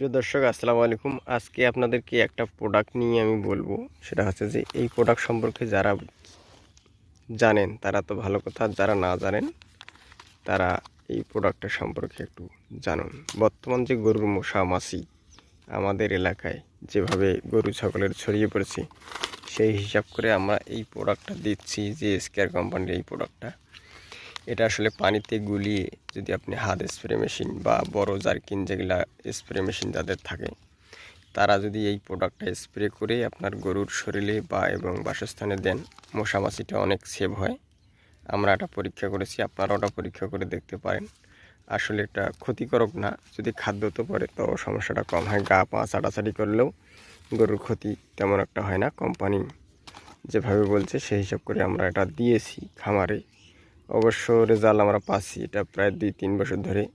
প্রিয় দর্শক, আসসালামু আলাইকুম। আজকে আপনাদেরকে একটা প্রোডাক্ট নিয়ে আমি বলব। সেটা হচ্ছে যে এই প্রোডাক্ট সম্পর্কে যারা জানেন, তারা তো ভালো কথা, যারা না জানেন, তারা এই প্রোডাক্টটা সম্পর্কে একটু জানুন। বর্তমান যে গরুর মশা, মাছি আমাদের এলাকায় যেভাবে গরু, ছাগলের ছড়িয়ে পড়েছে, সেই হিসাব করে আমরা এই প্রোডাক্টটা দিচ্ছি, যে স্কেয়ার কোম্পানির এই প্রোডাক্টটা এটা আসলে পানিতে গুলিয়ে যদি আপনি হাত স্প্রে মেশিন বা বড় জার্কিন যেগুলা স্প্রে মেশিন যাদের থাকে, তারা যদি এই প্রোডাক্টটা স্প্রে করে আপনার গরুর শরীরে বা এবং বাসস্থানে দেন মশামাছিটা অনেক সেভ হয়। আমরা এটা পরীক্ষা করেছি আপনারা ওটা পরীক্ষা করে দেখতে পারেন। আসলে এটা ক্ষতিকারক না, যদি খাদ্য তো পরে তো সমস্যাটা কম হয়। গা পা চাটাচাটি করলেও গরুর ক্ষতি তেমন একটা হয় না। কোম্পানি যেভাবে বলছে সেই হিসাব করে আমরা এটা দিয়েছি খামারে। অবশ্য রেজাল্ট আমরা পাচ্ছি। এটা প্রায় দুই, তিন বছর ধরে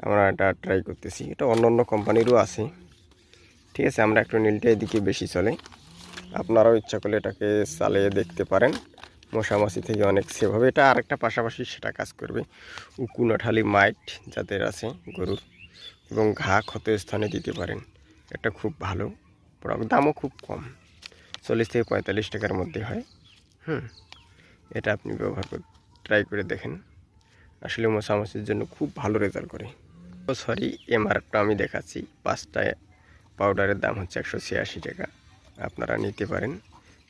আমরা এটা ট্রাই করতেছি। এটা অন্য অন্য কোম্পানিরও আছে। ঠিক আছে, আমরা একটু নীলটা এদিকে বেশি চলে। আপনারাও ইচ্ছা করলে এটাকে চালিয়ে দেখতে পারেন। মশামাছি থেকে অনেক সেভ হবে। এটা আরেকটা পাশাপাশি সেটা কাজ করবে। উকুনাঠালি মাইট যাদের আছে, গরুর এবং ঘা ক্ষত স্থানে দিতে পারেন। এটা খুব ভালো প্রোডাক্ট দামও খুব কম। চল্লিশ থেকে পঁয়তাল্লিশ টাকার মধ্যে হয়। হুম, এটা আপনি ব্যবহার করতে ট্রাই করে দেখেন। আসলে মশামাছির জন্য খুব ভালো রেজাল্ট করে। ও সরি এমআরটা আমি দেখাচ্ছি। পাঁচটা পাউডারের দাম হচ্ছে একশো ছিয়াশি টাকা। আপনারা নিতে পারেন।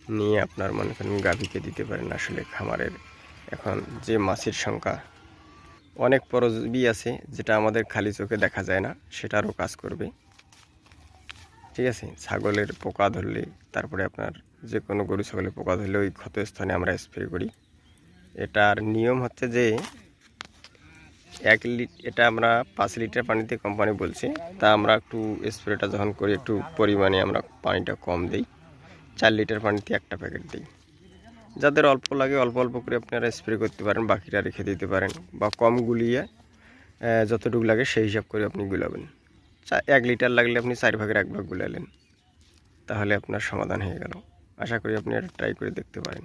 নিয়ে আপনার মনে করেন গাভীকে দিতে পারেন আসলে খামারের। এখন যে মাছের সংখ্যা, অনেক পরজীবী আছে, যেটা আমাদের খালি চোখে দেখা যায় না, সেটারও কাজ করবে। ঠিক আছে, ছাগলের পোকা ধরলে, তারপরে আপনার যে কোনো গরু, ছাগলের পোকা ধরলে ওই ক্ষতস্থানে আমরা স্প্রে করি। এটার নিয়ম হচ্ছে যে এক লিট এটা আমরা পাঁচ লিটার পানিতে কোম্পানি বলছে। তা আমরা একটু স্প্রেটা যখন করি, একটু পরিমাণে আমরা পানিটা কম দিই। চার লিটার পানিতে একটা প্যাকেট দিই। যাদের অল্প লাগে, অল্প অল্প করে আপনারা স্প্রে করতে পারেন বাকিটা রেখে দিতে পারেন বা কম গুলিয়ে যতটুকু লাগে সেই হিসাব করে আপনি গুলাবেন। এক লিটার লাগলে আপনি চার ভাগের এক ভাগ গুলালেন। তাহলে আপনার সমাধান হয়ে গেল। আশা করি আপনি এটা ট্রাই করে দেখতে পারেন।